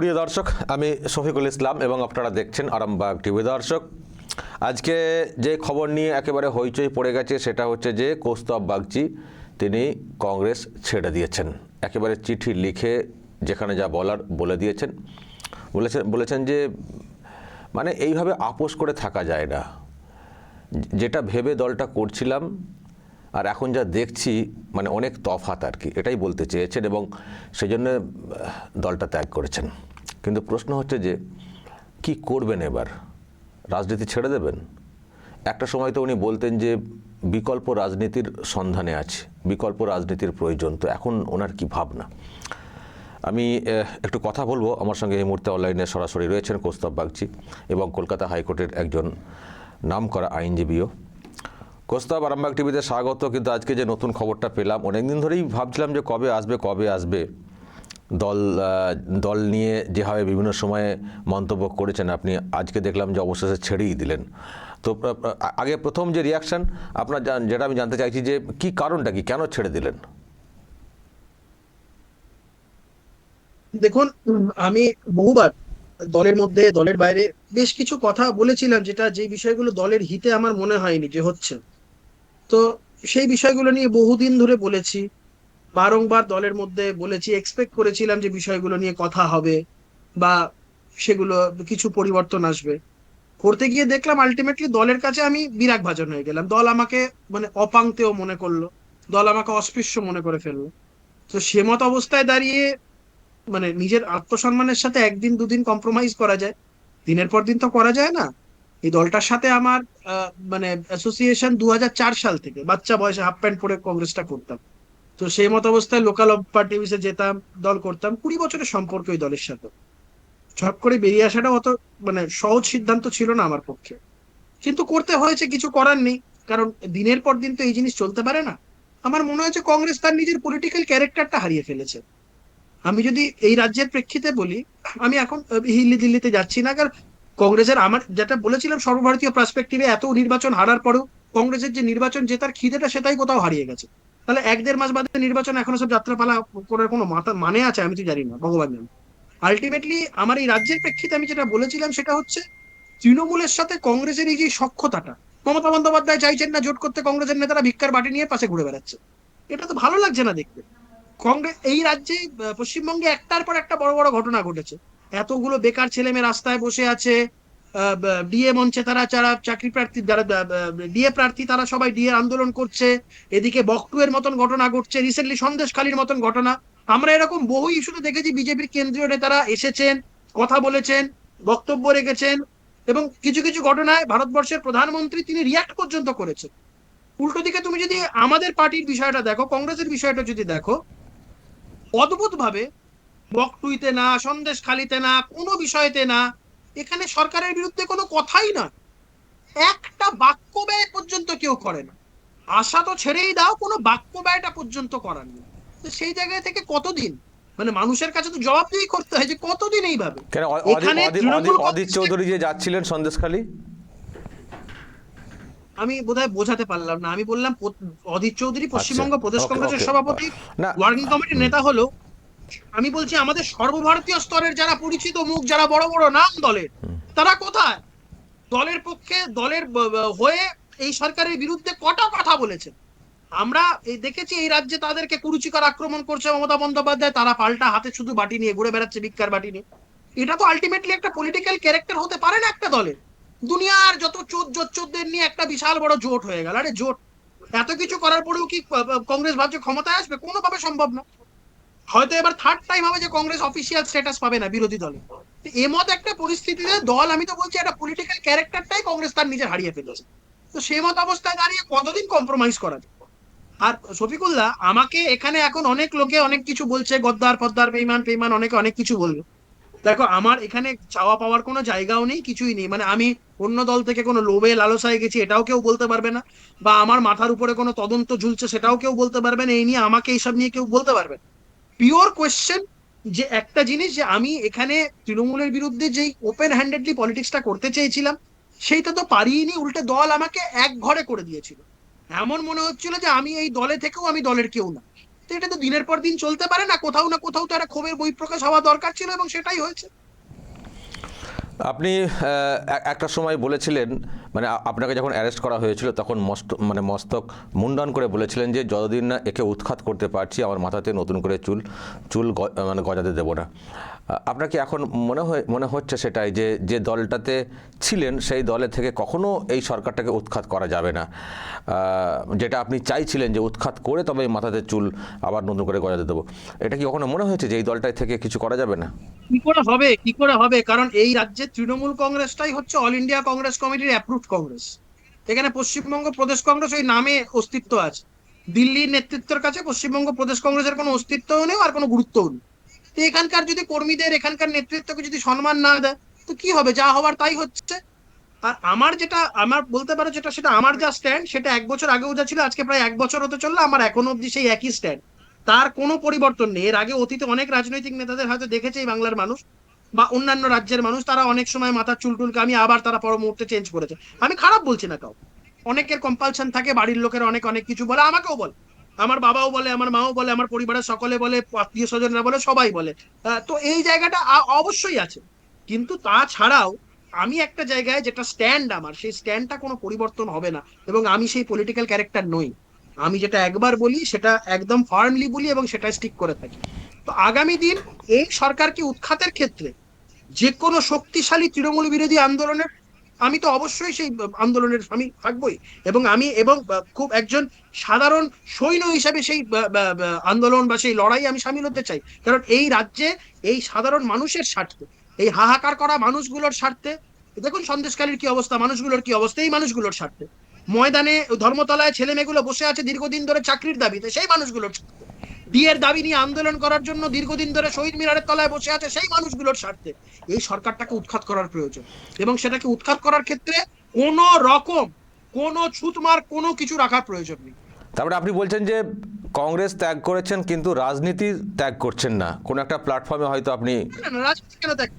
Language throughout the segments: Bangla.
প্রিয় দর্শক, আমি শফিকুল ইসলাম এবং আপনারা দেখছেন আরামবাগ টিভি। দর্শক, আজকে যে খবর নিয়ে একেবারে হইচই পড়ে গেছে সেটা হচ্ছে যে কৌস্তব বাগচি তিনি কংগ্রেস ছেড়ে দিয়েছেন। একেবারে চিঠি লিখে যেখানে যা বলার বলে দিয়েছেন। বলেছেন বলেছেন যে মানে এইভাবে আপোষ করে থাকা যায় না। যেটা ভেবে দলটা করছিলাম আর এখন যা দেখছি মানে অনেক তফাত আর কি, এটাই বলতে চেয়েছেন এবং সেই জন্য দলটা ত্যাগ করেছেন। কিন্তু প্রশ্ন হচ্ছে যে, কি করবেন এবার? রাজনীতি ছেড়ে দেবেন? একটা সময় তো উনি বলতেন যে, বিকল্প রাজনীতির সন্ধানে আছে, বিকল্প রাজনীতির প্রয়োজন। তো এখন ওনার কি ভাবনা? আমি একটু কথা বলব। আমার সঙ্গে এই মুহূর্তে অনলাইনে সরাসরি রয়েছেন কৌস্তব বাগচি এবং কলকাতা হাইকোর্টের একজন নামকরা আইনজীবীও। কৌস্তব, আরামবাগ টিভিতে স্বাগত। কিন্তু আজকে যে নতুন খবরটা পেলাম, অনেকদিন ধরেই ভাবছিলাম যে কবে আসবে কবে আসবে? দল দল নিয়ে যেভাবে বিভিন্ন সময়ে মন্তব্য করেছেন আপনি, আজকে দেখলাম যে অবশেষে ছেড়েই দিলেন। তো আগে প্রথম যে রিয়াকশন আপনার যেটা আমি জানতে চাইছি যে কি কারণটা, কি কেন ছেড়ে দিলেন? দেখুন, আমি বহুবার দলের মধ্যে, দলের বাইরে বেশ কিছু কথা বলেছিলাম, যেটা যে বিষয়গুলো দলের হিতে আমার মনে হয়নি যে হচ্ছে। তো সেই বিষয়গুলো নিয়ে বহুদিন ধরে বলেছি বারংবার দলের মধ্যে বলেছি এক্সপেক্ট করেছিলাম যে বিষয়গুলো নিয়ে কথা হবে বা সেগুলো কিছু পরিবর্তন আসবে। করতে গিয়ে দেখলাম আলটিমেটলি দলের কাছে আমি বিরাগ ভাজন হয়ে গেলাম। দল আমাকে মানে অপাংতেও মনে করল, দল আমাকে অস্পৃশ্য মনে করে ফেলল। তো সে মত অবস্থায় দাঁড়িয়ে মানে নিজের আত্মসম্মানের সাথে একদিন দুদিন কম্প্রোমাইজ করা যায়। দিনের পর দিন তো করা যায় না। এই দলটার সাথে আমার মানে অ্যাসোসিয়েশন দু হাজার চার সাল থেকে, বাচ্চা বয়সে হাফ প্যান্ট পরে কংগ্রেসটা করতাম। তো সেই মত অবস্থায় লোকাল পার্টি অফিসে যেতাম, দল করতাম। কুড়ি বছরের সম্পর্ক ওই দলের সাথে। ঝপ করে বেরিয়ে আসাটা অত মানে সহজ সিদ্ধান্ত ছিল না আমার পক্ষে। কিন্তু করতে হয়েছে, কিছু করার নেই। কারণ দিনের পর দিন তো এই জিনিস চলতে পারে না। আমার মনে হয়েছে কংগ্রেস তার নিজের পলিটিক্যাল ক্যারেক্টারটা হারিয়ে ফেলেছে। আমি যদি এই রাজ্যের প্রেক্ষিতে বলি, আমি এখন হিল্লি দিল্লিতে যাচ্ছি না। কারণ কংগ্রেসের আমার যেটা বলেছিলাম, সর্বভারতীয় পার্সপেক্টিভে এত নির্বাচন হারার পরেও কংগ্রেসের যে নির্বাচন জেতার খিদেটা সেটাই কোথাও হারিয়ে গেছে। তাহলে এক দেড় মাস বাদে নির্বাচন এখনও সব যাত্রাপালা করার কোনো মানে আছে? আমি তো জানি না, ভগবান জানে। আলটিমেটলি আমার এই রাজ্যের প্রেক্ষিতে আমি যেটা বলেছিলাম সেটা হচ্ছে, তৃণমূলের সাথে কংগ্রেসের এই যে সক্ষতাটা মমতা বন্দ্যোপাধ্যায় চাইছেন না জোট করতে, কংগ্রেসের নেতারা ভিক্ষার বাটি নিয়ে পাশে ঘুরে বেড়াচ্ছে। এটা তো ভালো লাগছে না দেখতে। কংগ্রেস এই রাজ্যে পশ্চিমবঙ্গে একটার পর একটা বড় বড় ঘটনা ঘটেছে। এতগুলো বেকার ছেলে মেয়ে রাস্তায় বসে আছে ডিএ মঞ্চে তারা যারা চাকরি প্রার্থী, যারা ডিএ প্রার্থী, তারা সবাই ডিএ আন্দোলন করছে। এদিকে বকটু এর মতন ঘটনা ঘটছে রিসেন্টলি সন্দেশখালীর মতন ঘটনা। আমরা এরকম বহু ইস্যুতে দেখেছি, বিজেপির কেন্দ্রীয় নেতারা এসেছেন, কথা বলেছেন, বক্তব্য রেখেছেন এবং কিছু কিছু ঘটনায় ভারতবর্ষের প্রধানমন্ত্রী তিনি রিয়াক্ট পর্যন্ত করেছেন। উল্টো দিকে তুমি যদি আমাদের পার্টির বিষয়টা দেখো, কংগ্রেসের বিষয়টা যদি দেখো অদ্ভুত ভাবে বকটুইতে না সন্দেশ খালিতে না, কোনো বিষয়তে না এখানে সরকারের বিরুদ্ধে কোনো কথাই না একটা বাক্য ব্যয় পর্যন্ত কেউ করে না। আশা তো ছেড়েই দাও কোনো বাক্য ব্যয়টা পর্যন্ত করার তো সেই জায়গা থেকে কতদিন? মানে মানুষের কাছে তো জবাবদিহি করতে হয় যে কতদিন এইভাবে? এখানে কংগ্রেসকে- চৌধুরী যে যাচ্ছিলেন সন্দেশখালী? আমি বোধহয় বোঝাতে পারলাম না। আমি বললাম অধীর চৌধুরী পশ্চিমবঙ্গ আচ্ছা, প্রদেশ কংগ্রেসের সভাপতি না ওয়ার্কিং কমিটির নেতা হলো আমি বলছি, আমাদের সর্বভারতীয় স্তরের যারা পরিচিত মুখ, যারা বড় বড় নাম দলের, তারা কোথায়? দলের পক্ষে, দলের হয়ে এই সরকারের বিরুদ্ধে কটা কথা বলেছেন? আমরা দেখেছি এই রাজ্যে তাদেরকে কুরুচিকর আক্রমণ করছে মমতা বন্দ্যোপাধ্যায়, তারা পাল্টা হাতে শুধু বাটি নিয়ে ঘুরে বেড়াচ্ছে ভিক্ষার বাটি নিয়ে। এটা তো আলটিমেটলি একটা পলিটিক্যাল ক্যারেক্টার হতে পারে না একটা দলের। দুনিয়ার যত চোদ জোচ্চোদদের নিয়ে একটা বিশাল বড় জোট হয়ে গেল। আরে জোট! এত কিছু করার পরেও কি কংগ্রেস ভাবছে ক্ষমতায় আসবে? কোনোভাবে সম্ভব না। হয়তো এবার থার্ড টাইম হবে যে কংগ্রেস অফিসিয়াল স্ট্যাটাস পাবে না বিরোধী দলে। এমত একটা পরিস্থিতিতে দল, আমি তো বলছি একটা পলিটিক্যাল ক্যারেক্টারটাই কংগ্রেস তার নিজের হারিয়ে ফেলেছে। তো সে মত অবস্থায় দাঁড়িয়ে কতদিন কম্প্রোমাইজ করা যায়? আর শফিকুল্লাহ, আমাকে এখানে এখন অনেক লোকে অনেক কিছু বলছে, গদ্দার, ফদ্দার, বেইমান পেইমান অনেকে অনেক কিছু বলবে। দেখো, আমার এখানে চাওয়া পাওয়ার কোনো জায়গাও নেই, কিছুই নেই। মানে আমি অন্য দল থেকে কোনো লোভে লালসায় গেছি, এটাও কেউ বলতে পারবে না। বা আমার মাথার উপরে কোনো তদন্ত ঝুলছে, সেটাও কেউ বলতে পারবে না। এই নিয়ে আমাকে এইসব নিয়ে কেউ বলতে পারবে না। পিওর কোয়েশ্চেন যে একটা জিনিস যে আমি এখানে তৃণমূলের বিরুদ্ধে যেই ওপেন হ্যান্ডেডলি পলিটিক্সটা করতে চেয়েছিলাম, সেইটা তো পারিনি, উল্টে দল আমাকে এক ঘরে করে দিয়েছিল। এমন মনে হচ্ছিল যে আমি এই দলে থেকেও আমি দলের কেউ না। তো এটা তো দিনের পর দিন চলতে পারে না, কোথাও না কোথাও তো একটা ক্ষোভের বহিঃপ্রকাশ হওয়া দরকার ছিল এবং সেটাই হয়েছে। আপনি একটা সময় বলেছিলেন মানে আপনাকে যখন অ্যারেস্ট করা হয়েছিল তখন মস্ত মানে মস্তক মুন্ডন করে বলেছিলেন যে যতদিন না একে উৎখাত করতে পারছি আমার মাথাতে নতুন করে চুল চুল মানে গজাতে দেবো না। আ, আপনার কি এখন মনে হয় মনে হচ্ছে সেটাই যে যে দলটাতে ছিলেন সেই দলে থেকে কখনো এই সরকারটাকে উৎখাত করা যাবে না? যেটা আপনি চাইছিলেন যে উৎখাত করে তবে এই মাথাতে চুল আবার নতুন করে গজাতে দেবো। এটা কি কখনো মনে হয়েছে যে এই দলটাই থেকে কিছু করা যাবে না? কি করে হবে? কি করে হবে? কারণ এই রাজ্যে তৃণমূল কংগ্রেসটাই হচ্ছে অল ইন্ডিয়া কংগ্রেস কমিটির অ্যাপ্রুভড কংগ্রেস। এখানে পশ্চিমবঙ্গ প্রদেশ কংগ্রেস ওই নামে অস্তিত্ব আছে। দিল্লির নেতৃত্বের কাছে পশ্চিমবঙ্গ প্রদেশ কংগ্রেসের কোনো অস্তিত্বও নেই আর কোনো গুরুত্বও নেই। তো এখানকার যদি কর্মীদের, এখানকার নেতৃত্বকে যদি সম্মান না দেয়, তো কি হবে? যা হবার তাই হচ্ছে। আর আমার যেটা, আমার বলতে পারো যেটা, সেটা আমার যা স্ট্যান্ড সেটা এক বছর আগেও যা ছিল, আজকে প্রায় এক বছর হতে চলল, আমার এখনও অব্দি সেই একই স্ট্যান্ড তার কোনো পরিবর্তন নেই। এর আগে অতীতে অনেক রাজনৈতিক নেতাদের হয়তো দেখেছে এই বাংলার মানুষ। বা অন্যান্য রাজ্যের মানুষ, তারা অনেক সময় মাথার চুল টুল কামিয়ে আবার তারা পর মুহূর্তে চেঞ্জ করেছে। আমি খারাপ বলছি না কাউ অনেকের কম্পালশন থাকে, বাড়ির লোকের অনেক অনেক কিছু বলে, আমাকেও বলে। আমার বাবাও বলে, আমার মাও বলে, আমার পরিবারের সকলে বলে, আত্মীয় স্বজনরা বলে, সবাই বলে। তো এই জায়গাটা অবশ্যই আছে। কিন্তু তাছাড়াও আমি একটা জায়গায় যেটা স্ট্যান্ড আমার, সেই স্ট্যান্ডটা কোনো পরিবর্তন হবে না। এবং আমি সেই পলিটিক্যাল ক্যারেক্টার নই। আমি যেটা একবার বলি, সেটা একদম ফার্মলি বলি এবং সেটা স্টিক করে থাকি। তো আগামী দিন এই সরকারকে উৎখাতের ক্ষেত্রে যে কোনো শক্তিশালী তৃণমূল বিরোধী আন্দোলনের, আমি তো অবশ্যই সেই আন্দোলনের আমি থাকবই এবং আমি এবং খুব একজন সাধারণ সৈন্য হিসাবে সেই আন্দোলন বা সেই লড়াই আমি সামিল হতে চাই। কারণ এই রাজ্যে এই সাধারণ মানুষের স্বার্থে, এই হাহাকার করা মানুষগুলোর স্বার্থে, দেখুন সন্দেশকারীর কি অবস্থা, মানুষগুলোর কি অবস্থা, এই মানুষগুলোর স্বার্থে। ময়দানে ধর্মতলায় ছেলে মেয়েগুলো বসে আছে দীর্ঘদিন ধরে চাকরির দাবিতে, সেই মানুষগুলোর স্বার্থে। বিয়ের দাবি নিয়ে আন্দোলন করার জন্য দীর্ঘদিন ধরে শহীদ মিনারের তলায় বসে আছে সেই মানুষগুলোর স্বার্থে। এই সরকারটাকে উৎখাত করার প্রয়োজন। এবং সেটাকে উৎখাত করার ক্ষেত্রে কোনো রকম কোনো ছুতমার কোনো কিছু রাখার প্রয়োজন নেই। তারপরে আপনি বলছেন যে কংগ্রেস ত্যাগ করেছেন কিন্তু রাজনীতি ত্যাগ করছেন না। কোন একটা প্ল্যাটফর্মে হয়তো আপনি রাজনীতি কেন দেখ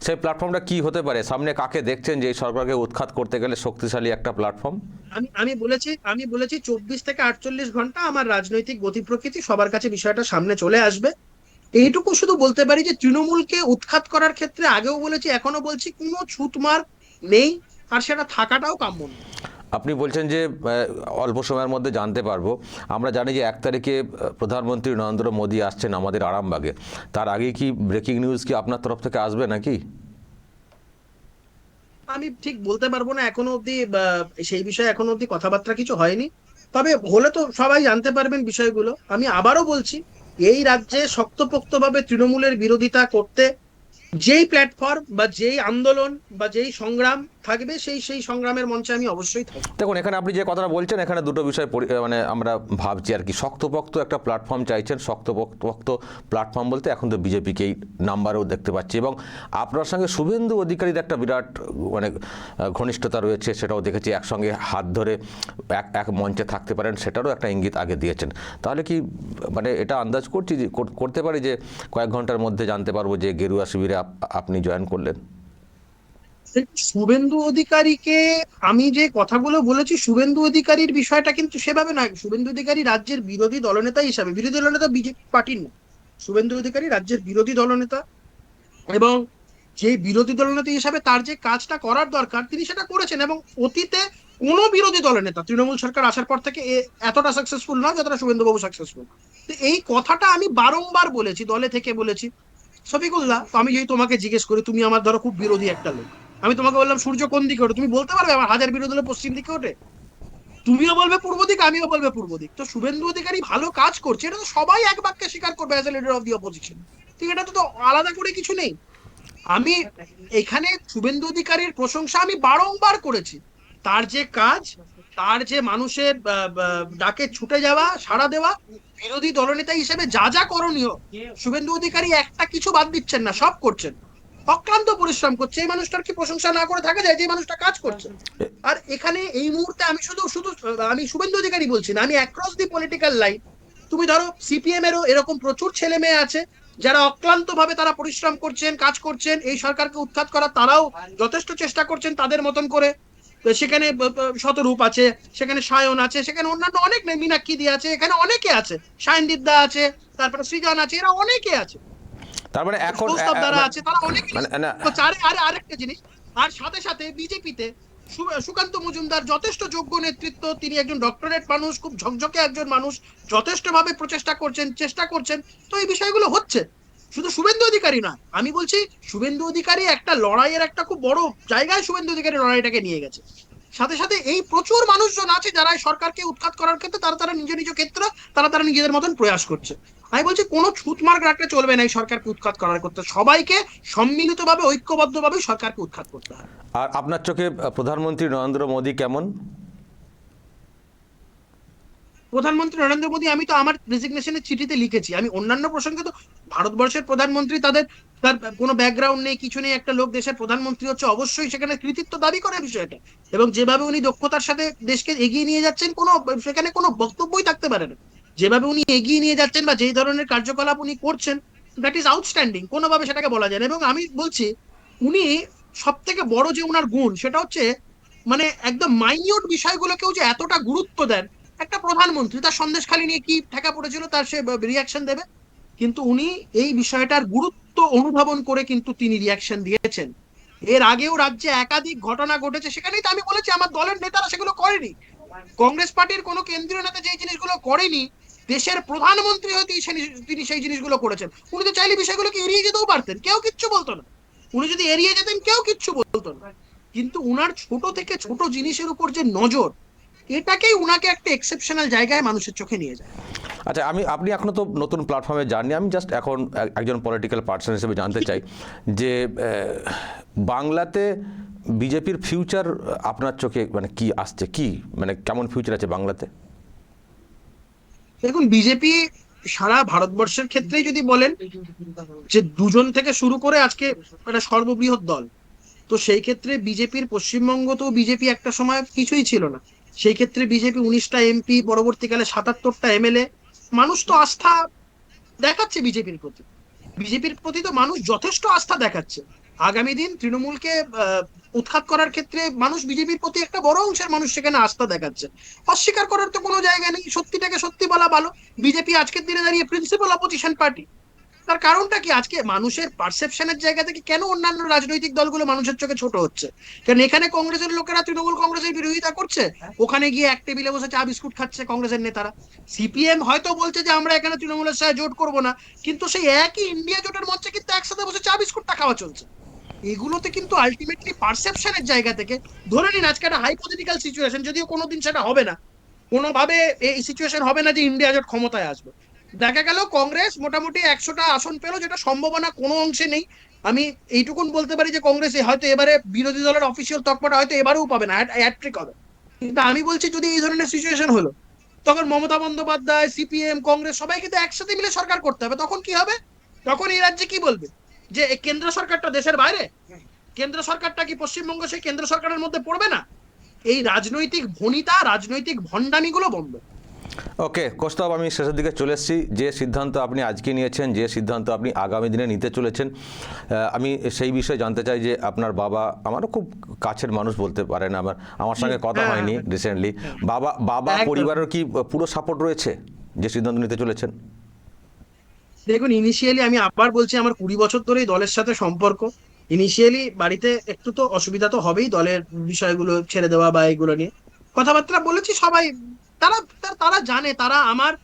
সেই প্ল্যাটফর্মটা কি হতে পারে? সামনে কাকে দেখছেন যে সরকারকে উৎখাত করতে গেলে শক্তিশালী একটা প্ল্যাটফর্ম আমি আমি বলেছি আমি বলেছি চব্বিশ থেকে আটচল্লিশ ঘণ্টা আমার রাজনৈতিক গতি প্রকৃতি সবার কাছে বিষয়টা সামনে চলে আসবে। এইটুকু শুধু বলতে পারি যে তৃণমূলকে উৎখাত করার ক্ষেত্রে আগেও বলেছি এখনও বলছি কোনো ছুতমার নেই আর সেটা থাকাটাও কাম্য আপনি বলছেন যে অল্প সময়ের মধ্যে জানতে পারব। আমরা জানি যে এক তারিখে প্রধানমন্ত্রী নরেন্দ্র মোদী আসছেন আমাদের আরামবাগে। তার আগে কি ব্রেকিং নিউজ কি আপনার তরফ থেকে আসবে নাকি? আমি ঠিক বলতে পারব না এখনও অব্দি বা, সেই বিষয়ে এখনও অব্দি কথাবার্তা কিছু হয়নি। তবে হলে তো সবাই জানতে পারবেন বিষয়গুলো। আমি আবারও বলছি এই রাজ্যে শক্তপোক্তভাবে তৃণমূলের বিরোধিতা করতে যেই প্ল্যাটফর্ম বা যেই আন্দোলন বা যেই সংগ্রাম থাকবে, সেই সেই সংগ্রামের মঞ্চে আমি অবশ্যই থাকব। দেখুন, এখানে আপনি যে কথাটা বলছেন, এখানে দুটো বিষয় মানে আমরা ভাবছি আর কি। শক্তপোক্ত একটা প্ল্যাটফর্ম চাইছেন, শক্তপোক্ত প্ল্যাটফর্ম বলতে এখন তো বিজেপিকেই নাম্বারেও দেখতে পাচ্ছি। এবং আপনার সঙ্গে শুভেন্দু অধিকারীর একটা বিরাট মানে ঘনিষ্ঠতা রয়েছে, সেটাও দেখেছি। একসঙ্গে হাত ধরে এক এক মঞ্চে থাকতে পারেন, সেটারও একটা ইঙ্গিত আগে দিয়েছেন। তাহলে কি মানে এটা আন্দাজ করছি করতে পারি যে কয়েক ঘণ্টার মধ্যে জানতে পারব যে গেরুয়া শিবিরে আপনি জয়েন করলেন? শুভেন্দু অধিকারীকে আমি যে কথাগুলো বলেছি, শুভেন্দু অধিকারীর বিষয়টা কিন্তু সেভাবে নয়। শুভেন্দু অধিকারী রাজ্যের বিরোধী দলনেতা হিসাবে, বিরোধী দলনেতা বিজেপি পার্টির না। শুভেন্দু অধিকারী রাজ্যের বিরোধী দলনেতা এবং যে বিরোধী দলনেতা হিসাবে তার যে কাজটা করার দরকার, তিনি সেটা করেছেন এবং অতীতে কোনো বিরোধী দলনেতা, তৃণমূল সরকার আসার পর থেকে এতটা সাকসেসফুল নয় যতটা শুভেন্দুবাবু সাকসেসফুল তো এই কথাটা আমি বারংবার বলেছি, দলে থেকে বলেছি। শফিকুল্লাহ, তো আমি যদি তোমাকে জিজ্ঞেস করি, তুমি আমার ধরো খুব বিরোধী একটা লোক। আমি তোমাকে বললাম, সূর্য কোন দিকে ওঠে? তুমি বলতে পারবে আমার হাজার বিরোধী হলে পশ্চিম দিকে ওঠে? তুমিও বলবে পূর্ব দিক, আমিও বলবে পূর্ব দিক। তো শুভেন্দু অধিকারী ভালো কাজ করছে, এটা তো সবাই এক বাক্যে স্বীকার করবে as a leader of the opposition ঠিক এটা তো আলাদা করে কিছু নেই। আমি এখানে শুভেন্দু অধিকারীর প্রশংসা আমি বারংবার করেছি। তার যে কাজ, তার যে মানুষের ডাকে ছুটে যাওয়া, সাড়া দেওয়া বিরোধী দলনেতা হিসেবে যা যা করণীয়, শুভেন্দু অধিকারী একটা কিছু বাদ দিচ্ছেন না, সব করছেন। অক্লান্ত পরিশ্রম করছে, এই মানুষটার কি প্রশংসা না করে থাকা যায় যে মানুষটা কাজ করছে? আর এখানে এই মুহূর্তে আমি শুধু শুধু, আমি শুভেন্দু অধিকারী বলছি না, আমি অ্যাক্রস দি পলিটিক্যাল লাইন তুমি ধরো সিপিএম এরও এরকম প্রচুর ছেলে মেয়ে আছে, যারা অক্লান্ত ভাবে তারা পরিশ্রম করছেন, কাজ করছেন, এই সরকারকে উৎখাত করা তারাও যথেষ্ট চেষ্টা করছেন তাদের মতন করে। সেখানে শতরূপ আছে সেখানে সায়ন আছে সেখানে অন্যান্য অনেক মীনাক্ষী দি আছে এখানে অনেকে আছে। সায়নদীপ দা আছে তারপরে সৃজন আছে এরা অনেকে আছে। তার মানে এখন দ্বারা আছে তারা অনেকে মানে আরে আরে আরেকটা জিনিস আর সাথে সাথে বিজেপিতে সুকান্ত মজুমদার যথেষ্ট যোগ্য নেতৃত্ব তিনি একজন ডক্টরেট মানুষ খুব ঝকঝকে একজন মানুষ যথেষ্ট ভাবে প্রচেষ্টা করছেন চেষ্টা করছেন তো এই বিষয়গুলো হচ্ছে। শুধু শুভেন্দু অধিকারী নয়, আমি বলছি শুভেন্দু অধিকারী একটা লড়াইয়ের একটা খুব বড় জায়গায় শুভেন্দু অধিকারী লড়াইটাকে নিয়ে গেছে। সাথে সাথে এই প্রচুর মানুষজন আছে যারা সরকারকে উৎখাত করার ক্ষেত্রে তারা তারা নিজ নিজ ক্ষেত্রে তারা তারা নিজেদের মতন প্রয়াস করছে। আমি বলছি কোনো ছুতমার্গ রাখলে চলবে না এই সরকারকে উৎখাত করার করতে, সবাইকে সম্মিলিতভাবে, ঐক্যবদ্ধভাবে সরকারকে উৎখাত করতে হয়। আর আপনার চোখে প্রধানমন্ত্রী নরেন্দ্র মোদী কেমন? প্রধানমন্ত্রী নরেন্দ্র মোদী, আমি তো আমার রেজিগনেশনের চিঠিতে লিখেছি। আমি অন্যান্য প্রসঙ্গে তো ভারতবর্ষের প্রধানমন্ত্রী তাদের, তার কোনো ব্যাকগ্রাউন্ড নেই, কিছু নেই, একটা লোক দেশের প্রধানমন্ত্রী হচ্ছে, অবশ্যই সেখানে কৃতিত্ব দাবি করে বিষয়টা। এবং যেভাবে উনি দক্ষতার সাথে দেশকে এগিয়ে নিয়ে যাচ্ছেন, কোনো, সেখানে কোনো বক্তব্যই থাকতে পারে না। যেভাবে উনি এগিয়ে নিয়ে যাচ্ছেন বা যেই ধরনের কার্যকলাপ উনি করছেন দ্যাট ইজ আউটস্ট্যান্ডিং কোনোভাবে সেটাকে বলা যায় না। এবং আমি বলছি, উনি সব থেকে বড় যে ওনার গুণ, সেটা হচ্ছে মানে একদম মাইনিউট বিষয়গুলোকেও যে এতটা গুরুত্ব দেন একটা প্রধানমন্ত্রী, তার সন্দেশখালি নিয়ে কি ঠেকা পড়েছিল, তার সে রিয়াকশন দেবে। কিন্তু উনি এই বিষয়টার গুরুত্ব অনুধাবন করে কিন্তু তিনি রিয়াকশন দিয়েছেন। এর আগেও রাজ্যে একাধিক ঘটনা ঘটেছে, সেখানেই তো আমি বলেছি, আমার দলের নেতারা সেগুলো করেনি। কংগ্রেস পার্টির কোনো কেন্দ্রীয় নেতা যে জিনিসগুলো করেনি, দেশের প্রধানমন্ত্রী হয়ে তিনি সেই- তিনি সেই জিনিসগুলো করেছেন। উনি তো চাইলে বিষয়গুলোকে এড়িয়ে যেতেও পারতেন, কেউ কিচ্ছু বলতো না। উনি যদি এড়িয়ে যেতেন, কেউ কিচ্ছু বলতো না। কিন্তু উনার ছোট থেকে ছোট জিনিসের উপর যে নজর এটাকেই উনাকে একটা এক্সেপশনাল জায়গায় মানুষের চোখে নিয়ে যায়। আচ্ছা আমি আপনি এখনও তো নতুন প্ল্যাটফর্মে যাননি। আমি জাস্ট এখন একজন পলিটিক্যাল পার্সন হিসেবে জানতে চাই যে বাংলাতে বিজেপির ফিউচার আপনার চোখে মানে কি আসছে? কি মানে কেমন ফিউচার আছে বাংলাতে? দেখুন বিজেপি সারা ভারতবর্ষের ক্ষেত্রেই যদি বলেন যে দুজন থেকে শুরু করে আজকে একটা সর্ববৃহৎ দল তো সেই ক্ষেত্রে বিজেপির পশ্চিমবঙ্গ তো বিজেপি একটা সময় কিছুই ছিল না। সেই ক্ষেত্রে বিজেপি উনিশটা এমপি পরবর্তীকালে সাতাত্তরটা এমএলএ মানুষ তো আস্থা দেখাচ্ছে বিজেপির প্রতি। বিজেপির প্রতি তো মানুষ যথেষ্ট আস্থা দেখাচ্ছে। আগামী দিন তৃণমূলকে উৎখাত করার ক্ষেত্রে মানুষ বিজেপির প্রতি একটা বড় অংশের মানুষ সেখানে আস্থা দেখাচ্ছে। অস্বীকার করার তো কোনো জায়গা নেই, সত্যিটাকে সত্যি বলা ভালো। বিজেপি আজকের দিনে দাঁড়িয়ে প্রিন্সিপাল অপোজিশন পার্টি তার কারণটা কি? আজকে মানুষের পারসেপশনের জায়গা থেকে কেন অন্যান্য রাজনৈতিক দলগুলো মানুষের চোখে ছোট হচ্ছে? কারণ এখানে কংগ্রেসের লোকেরা তৃণমূল কংগ্রেসের বিরোধিতা করছে। ওখানে গিয়ে এক টেবিলে বসে চা বিস্কুট খাচ্ছে কংগ্রেসের নেতারা। সিপিএম হয়তো বলছে যে আমরা এখানে তৃণমূলের সাথে জোট করব না। কিন্তু সেই একই ইন্ডিয়া জোটের মঞ্চে কিন্তু একসাথে বসে চা বিস্কুটটা খাওয়া চলছে। এগুলোতে কিন্তু আলটিমেটলি পারসেপশনের জায়গা থেকে ধরে নিন আজকে একটা হাইপোথেটিক্যাল সিচুয়েশন যদিও কোনোদিন সেটা হবে না। কোনোভাবে এই সিচুয়েশন হবে না যে ইন্ডিয়া জোট ক্ষমতায় আসবে। দেখা গেল কংগ্রেস মোটামুটি একশোটা আসন পেল, যেটা সম্ভাবনা কোনো অংশে নেই। আমি এইটুকুন বলতে পারি যে কংগ্রেস হয়তো এবারে বিরোধী দলের অফিসিয়াল তকমাটা হয়তো এবারেও পাবে না হ্যাট্রিক হবে। কিন্তু আমি বলছি যদি এই ধরনের সিচুয়েশন হলো, তখন মমতা বন্দ্যোপাধ্যায় সিপিএম কংগ্রেস সবাই কিন্তু একসাথে মিলে সরকার করতে হবে। তখন কি হবে? তখন এই রাজ্যে কি বলবে? যে কেন্দ্র সরকারটা দেশের বাইরে? কেন্দ্র সরকারটা কি পশ্চিমবঙ্গ? সেই কেন্দ্র সরকারের মধ্যে পড়বে না? এই রাজনৈতিক ভনিতা রাজনৈতিক ভণ্ডামিগুলো বন্ধ। ওকে কোস্তব আমি শেষের দিকে চলে এসেছি। যে সিদ্ধান্ত আপনি আজকে নিয়েছেন যে সিদ্ধান্ত আপনি আগামী দিনে নিতে চলেছেন আমি সেই বিষয়ে জানতে চাই যে আপনার বাবা আমারও খুব কাছের মানুষ বলতে পারেন আমার আমার সঙ্গে কথা হ্যাঁ, হয়নি হ্যাঁ। রিসেন্টলি বাবা বাবা পরিবারের কি পুরো সাপোর্ট রয়েছে যে সিদ্ধান্ত নিতে চলেছেন? দেখুন ইনিশিয়ালি আমি আবার বলছি আমার কুড়ি বছর ধরেই দলের সাথে সম্পর্ক। ইনিশিয়ালি বাড়িতে একটু তো অসুবিধা তো হবেই দলের বিষয়গুলো ছেড়ে দেওয়া বা এগুলো নিয়ে। কথাবার্তা বলেছি সবাই তারা, তারা- জানে, তারা আমার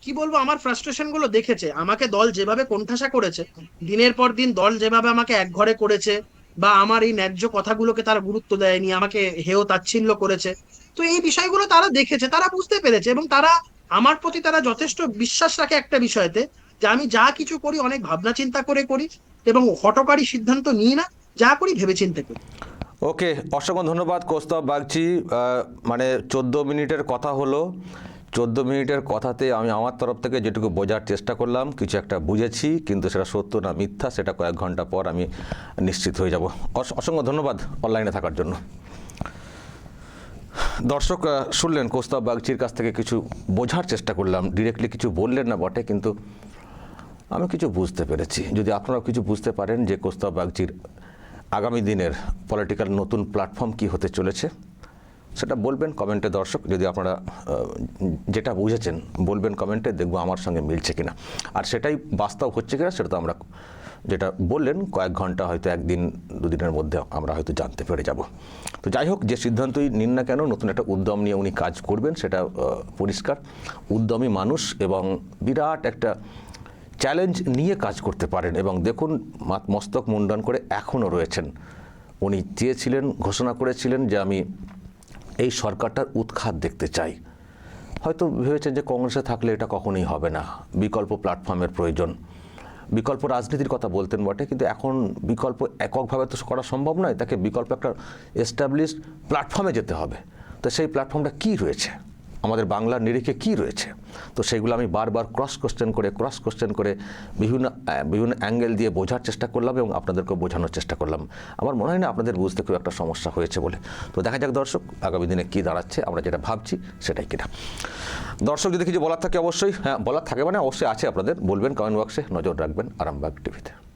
কি বলব, আমার ফ্রাস্ট্রেশনগুলো দেখেছে। আমাকে দল যেভাবে কোণঠাসা করেছে, দিনের পর দিন দল যেভাবে আমাকে এক ঘরে করেছে, বা আমার এই ন্যায্য কথাগুলোকে তারা গুরুত্ব দেয়নি, আমাকে হেয় তাচ্ছিল্য করেছে। তো এই বিষয়গুলো তারা দেখেছে, তারা বুঝতে পেরেছে, এবং তারা আমার প্রতি তারা যথেষ্ট বিশ্বাস রাখে একটা বিষয়তে, যে আমি যা কিছু করি, অনেক ভাবনা চিন্তা করে করি, এবং হটকারী সিদ্ধান্ত নিই না, যা করি ভেবেচিন্তে করি। ওকে, অসংখ্য ধন্যবাদ কৌস্তব বাগচি। মানে চোদ্দ মিনিটের কথা হলো। চোদ্দ মিনিটের কথাতে আমি আমার তরফ থেকে যেটুকু বোঝার চেষ্টা করলাম, কিছু একটা বুঝেছি, কিন্তু সেটা সত্য না মিথ্যা, সেটা কয়েক ঘণ্টা পর আমি নিশ্চিত হয়ে যাব। অস- অসংখ্য ধন্যবাদ অনলাইনে থাকার জন্য। দর্শক শুনলেন কৌস্তব বাগচির কাছ থেকে কিছু বোঝার চেষ্টা করলাম। ডিরেক্টলি কিছু বললেন না বটে, কিন্তু আমি কিছু বুঝতে পেরেছি। যদি আপনারাও কিছু বুঝতে পারেন যে কোস্তাব বাগচির আগামী দিনের পলিটিক্যাল নতুন প্ল্যাটফর্ম কি হতে চলেছে, সেটা বলবেন কমেন্টে দর্শক, যদি আপনারা যেটা বুঝেছেন, বলবেন কমেন্টে দেখব আমার সঙ্গে মিলছে কিনা। আর সেটাই বাস্তব হচ্ছে কিনা, সেটা তো আমরা যেটা বললেন, কয়েক ঘণ্টা হয়তো একদিন, দুদিনের মধ্যে আমরা হয়তো জানতে পেরে যাব। তো যাই হোক, যে সিদ্ধান্তই নিন না কেন, নতুন একটা উদ্যম নিয়ে উনি কাজ করবেন, সেটা পরিষ্কার। উদ্যমী মানুষ এবং বিরাট একটা চ্যালেঞ্জ নিয়ে কাজ করতে পারেন এবং দেখুন মস্তক মুন্ডন করে এখনও রয়েছেন। উনি চেয়েছিলেন, ঘোষণা করেছিলেন যে আমি এই সরকারটার উৎখাত দেখতে চাই। হয়তো ভেবেছেন যে কংগ্রেসে থাকলে এটা কখনোই হবে না। বিকল্প প্ল্যাটফর্মের প্রয়োজন। বিকল্প রাজনীতির কথা বলতেন বটে, কিন্তু এখন বিকল্প এককভাবে তো করা সম্ভব নয়, তাকে বিকল্প একটা এস্টাবলিশড প্ল্যাটফর্মে যেতে হবে। তো সেই প্ল্যাটফর্মটা কী রয়েছে? আমাদের বাংলার নিরিখে কী রয়েছে? তো সেইগুলো আমি বারবার ক্রস কোশ্চেন করে ক্রস কোশ্চেন করে বিভিন্ন বিভিন্ন অ্যাঙ্গেল দিয়ে বোঝার চেষ্টা করলাম এবং আপনাদেরকে বোঝানোর চেষ্টা করলাম। আমার মনে হয় না আপনাদের বুঝতে খুব একটা সমস্যা হয়েছে বলে। তো দেখা যাক দর্শক, আগামী দিনে কী দাঁড়াচ্ছে, আমরা যেটা ভাবছি সেটাই কিনা। দর্শক, যদি কিছু বলার থাকে অবশ্যই হ্যাঁ বলার থাকে মানে অবশ্যই আছে আপনাদের। বলবেন কমেন্ট বক্সে নজর রাখবেন, আরামবাগ টিভিতে